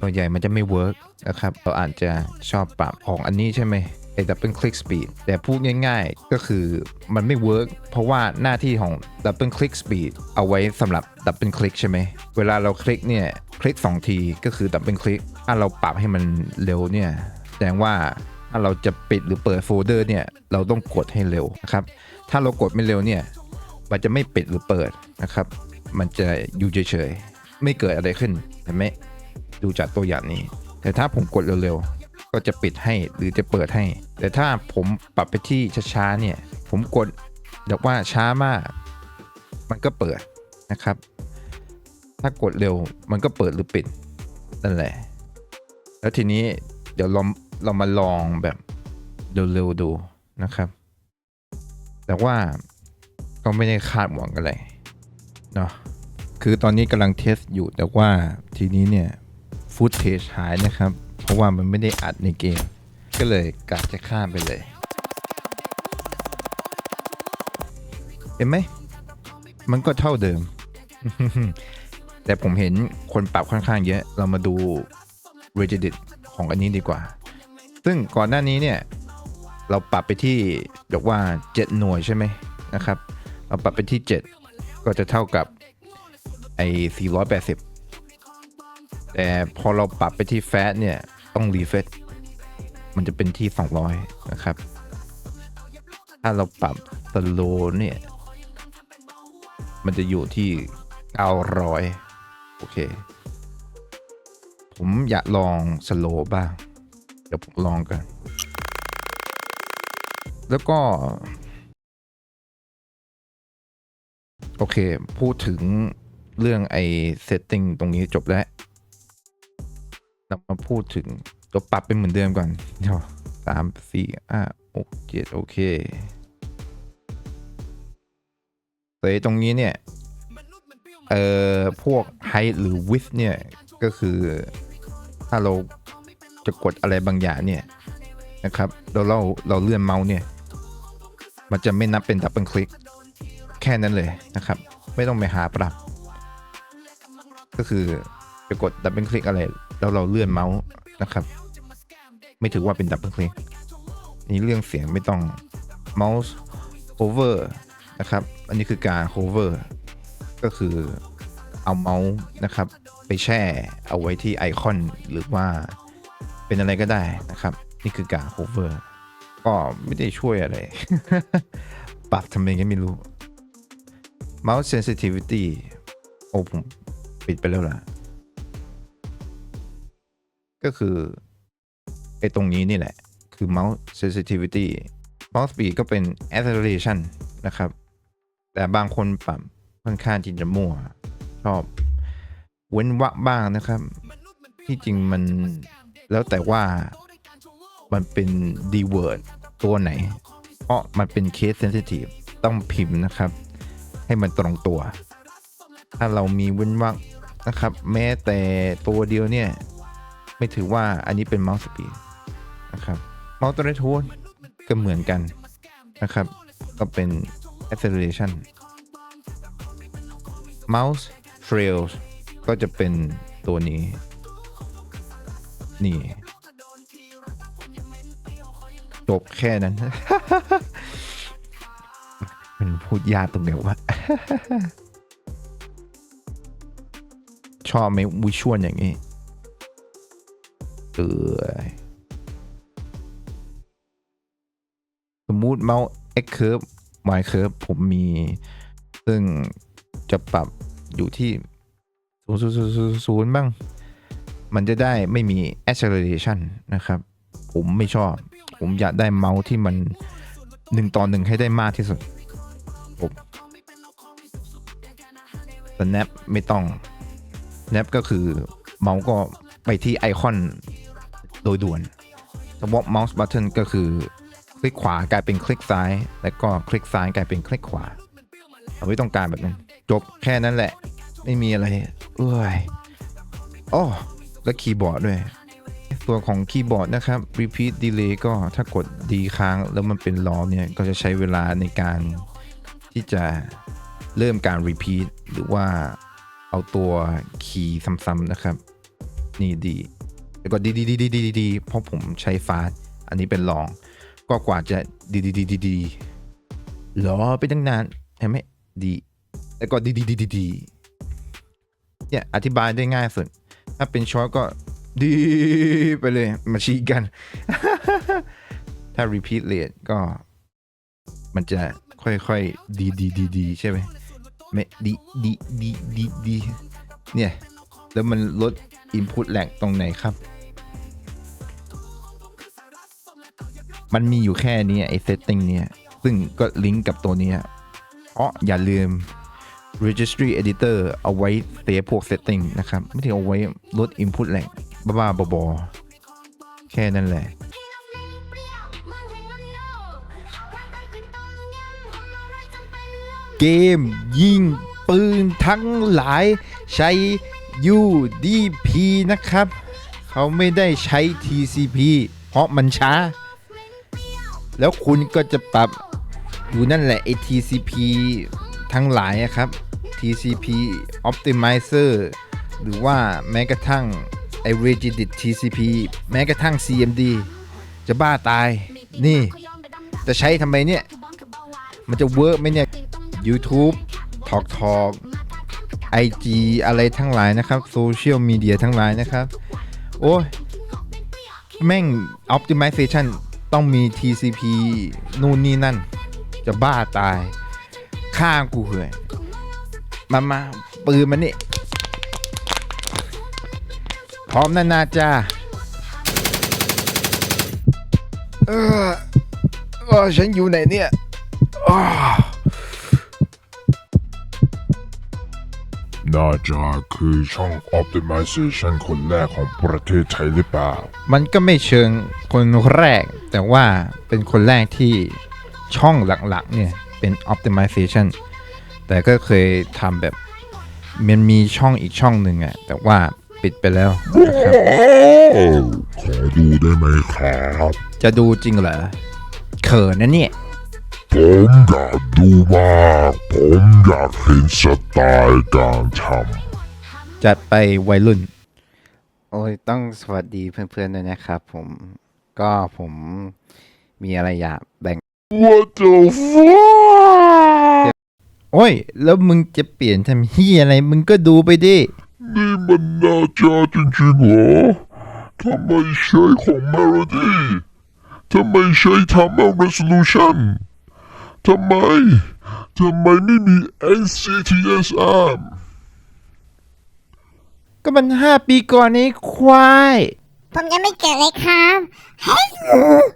ส่วใหญ่มันจะไม่เวิร์กนะครับเราอาจจะชอบปรับของอันนี้ใช่ไหมไอ้ double click speed แต่พูดง่ายๆก็คือมันไม่เวิร์กเพราะว่าหน้าที่ของ double click speed เอาไว้สำหรับ double click ใช่ไหมเวลาเราคลิกเนี่ยคลิก 2 ทีก็คือ double click ถ้าเราปรับให้มันเร็วเนี่ยแสดงว่าถ้าเราจะปิดหรือเปิดโฟลเดอร์เนี่ยเราต้องกดให้เร็วนะครับถ้าเรากดไม่เร็วเนี่ยมันจะไม่ปิดหรือเปิดนะครับ มันจะอยู่เฉยๆไม่เกิดอะไรขึ้นเห็นไหม ดูจากตัวอย่างนี้ แต่ถ้าผมกดเร็วๆ ก็จะปิดให้หรือจะเปิดให้ แต่ถ้าผมปรับไปที่ช้าๆเนี่ย ผมกดแบบว่าช้ามาก มันก็เปิดนะครับ ถ้ากดเร็วมันก็เปิดหรือปิดนั่นแหละ แล้วทีนี้เดี๋ยวเราเรามาลองแบบเร็วๆดูนะครับ แต่ว่าก็ไม่ได้คาดหวังอะไรเนาะคือตอนนี้กำลังเทสอยู่แต่ว่าทีนี้เนี่ย ฟุตเทจหายนะครับ เพราะว่ามันไม่ได้อัดในเกม ก็เลยกะจะข้ามไปเลย เห็นไหม มันก็เท่าเดิม แต่ผมเห็นคนปรับค่อนข้างเยอะ เรามาดู Regedit ของอันนี้ดีกว่า ซึ่งก่อนหน้านี้เนี่ย เราปรับไปที่บอกว่า 7 หน่วยใช่ไหมนะครับ เราปรับไปที่ 7 ก็จะเท่ากับไอ้480 แต่พอเราปรับไปที่ fat เนี่ย ต้อง refresh มันจะเป็นที่ 200 นะครับ ถ้าเราปรับ slow เนี่ย มันจะอยู่ที่ 900 โอเค ผมอยากลอง slow บ้าง เดี๋ยวผมลองกัน แล้วก็ โอเค พูดถึงเรื่องไอ้ setting ตรงนี้จบแล้ว เรามาพูดถึงตัวปรับเป็นเหมือนเดิมก่อนเดี๋ยวสามสี่ห้าหกเจ็ดโอเคแต่ตรงนี้เนี่ย เอ่อ พวก height หรือ width เนี่ย ก็คือถ้าเราจะกดอะไรบางอย่างเนี่ย นะครับ เราเราเราเลื่อนเมาส์เนี่ย มันจะไม่นับเป็นดับเบิลคลิก แค่นั้นเลยนะครับ ไม่ต้องไปหาปรับ ก็คือจะกดดับเบิลคลิกอะไร แล้วเราเลื่อนเมาส์นะครับ ไม่ถือว่าเป็นดับเบิลคลิกนี่เรื่องเสียงไม่ต้องเมาส์โอเวอร์นะครับ อันนี้คือการ hover ก็คือเอาเมาส์นะครับ ไปแช่เอาไว้ที่ไอคอนหรือว่าเป็นอะไรก็ได้นะครับ นี่คือการ hover ก็ไม่ได้ช่วยอะไร ปรับทำเองก็ไม่รู้ mouse sensitivity โอ้ผมปิดไปแล้วล่ะ ก็คือไอ้ตรงนี้นี่แหละ คือ mouse sensitivity mouse speed ก็เป็น acceleration นะครับ แต่บางคนปรับค่อนข้างที่จะมั่ว ชอบเว้นวรรคบ้างนะครับ ที่จริงมันแล้วแต่ว่ามันเป็น d word ตัวไหน เพราะมันเป็น case sensitive ต้องพิมพ์นะครับ ให้มันตรงตัว ถ้าเรามีเว้นวรรคนะครับ แม้แต่ตัวเดียวเนี่ย ไม่ถือว่าอันนี้เป็น mouse speed นะครับ mouse ตัวทูนก็เหมือนกันนะครับ ก็เป็น acceleration mouse trails ก็จะเป็นตัวนี้ นี่จบแค่นั้น มันพูดยากตรงเดียววะชอบไหมวิชวลอย่างนี้ เออสมมุติเมาส์ X curve Y curve ผมมี ซึ่งจะปรับอยู่ที่ศูนย์ศูนย์ศูนย์ศูนย์ศูนย์บ้าง มันจะได้ไม่มี acceleration นะครับ ผมไม่ชอบ ผมอยากได้เมาส์ที่มันหนึ่งต่อหนึ่งให้ได้มากที่สุดผม snap ไม่ต้อง snap ก็คือเมาส์ก็ไปที่ไอคอน โดยด่วนแต่ว่า mouse button ก็คือคลิกขวากลายเป็นคลิกซ้าย แล้วก็คลิกซ้ายกลายเป็นคลิกขวาเราไม่ต้องการแบบนั้น จบแค่นั้นแหละ ไม่มีอะไร เอ้ยอ้อและคีย์บอร์ดด้วยส่วนของคีย์บอร์ดนะครับ repeat delay ก็ถ้ากดดีค้างแล้วมันเป็นล้อเนี่ย ก็จะใช้เวลาในการที่จะเริ่มการ repeat หรือว่าเอาตัวคีย์ซ้ำๆนะครับ นี่ดี แล้วก็ดีดีดีดีดีดีเพราะผมใช้ฟาสอันนี้เป็นลอง ก็กว่าจะดีดีดีดีดีรอไปตั้งนานเห็นไหมดีแล้วก็ดีดีดีดีดีเนี่ยอธิบายได้ง่ายสุด ถ้าเป็นช็อตก็ดีไปเลยมาชี้กัน ถ้า repeat rate ก็ มันจะค่อยๆดีดีดีดีใช่ไหมไม่ดีดีดีดีดีเนี่ย แล้วมันลด input lag ตรงไหนครับ มันมีอยู่แค่นี้ไอ้ setting เนี่ย ซึ่งก็ลิงก์กับตัวนี้เพราะอย่าลืม registry editor เอาไว้เซฟพวก setting นะครับ ไม่ได้เอาไว้ลด input lag บ้าๆบอๆแค่นั้นแหละเกมยิงปืนทั้งหลายใช้ UDP นะครับ เขาไม่ได้ใช้ TCP เพราะมันช้า แล้วคุณก็จะปรับอยู่นั่นแหละไอ้ TCP ทั้งหลายอะครับ TCP Optimizer หรือว่าแม้กระทั่งไอ Rigidit TCP แม้กระทั่ง CMD จะบ้าตาย นี่ จะใช้ทำไมเนี่ย มันจะเวิร์กไหมเนี่ย YouTube Talk Talk IG อะไรทั้งหลายนะครับโซเชียลมีเดียทั้งหลายนะครับ โอ้ย แม่ง Optimization ต้องมี TCP นู่นนี่นั่น จะบ้าตาย ข้างกูเหยมามาปืนมันนี่ พร้อมนานาจ้าเออฉันอยู่ไหนเนี่ยอ้า น่าจะคือช่อง Optimization คนแรกของประเทศไทยหรือเปล่า มันก็ไม่เชิงคนแรก แต่ว่าเป็นคนแรกที่ช่องหลักๆเนี่ยเป็น optimization แต่ก็เคยทำแบบมันมีช่องอีกช่องหนึ่งอะแต่ว่าปิดไปแล้วนะครับโอ้ขอดูได้ไหมครับ จะดูจริงเหรอเขินนะเนี่ย ผมอยากดูมากผมอยากเห็นสไตล์การทจัดไปวัยรุ่น โอ้ยต้องสวัสดีเพื่อนๆด้วยนะครับผมก็ผมมีอะไรอยากแบ่งำ What the fuck โอ้ย แล้วมึงจะเปลี่ยนทำเฮียอะไร มึงก็ดูไปดิ นี่มันน่าจะจริงๆเหรอทำไมใช้ของ Melody ทำไมใช้ทำ Resolution ทำไม ทำไมไม่มี NCTSM ก็มันห้าปีก่อนนี้ควาย ผมยังไม่เกิดเลยครับ